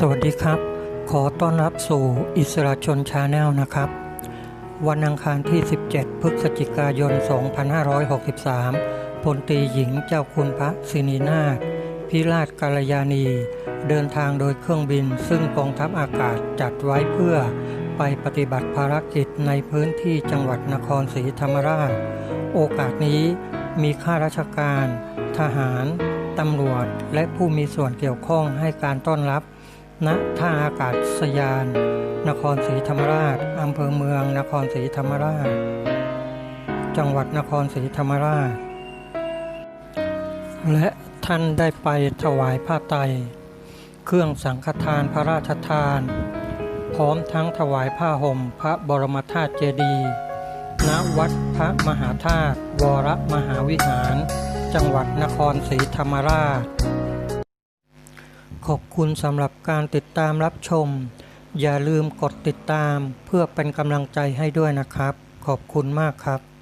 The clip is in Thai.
สวัสดีครับ ขอต้อนรับสู่อิสระชนชาแนลนะครับ วันอังคารที่ 17 พฤศจิกายน 2563พลตรีหญิงเจ้าคุณพระสินีนาถพิราชกาลยานี เดินทางโดยเครื่องบินซึ่งกองทัพอากาศจัดไว้เพื่อไปปฏิบัติภารกิจในพื้นที่จังหวัดนครศรีธรรมราช โอกาสนี้มีข้าราชการ ทหาร ตำรวจ และผู้มีส่วนเกี่ยวข้องให้การต้อนรับ ณท่าอากาศยาน นครศรีธรรมราชอำเภอเมือง นครศรีธรรมราช จังหวัดนครศรีธรรมราช และท่านได้ไปถวายผ้าไตรเครื่องสังฆทานพระราชทาน พร้อมทั้งถวายผ้าห่มพระบรมธาตุเจดีย์ณวัดพระมหาธาตุวรมหาวิหาร จังหวัดนครศรีธรรมราช ขอบคุณสำหรับการติดตามรับชม อย่าลืมกดติดตามเพื่อเป็นกำลังใจให้ด้วยนะครับ ขอบคุณมากครับ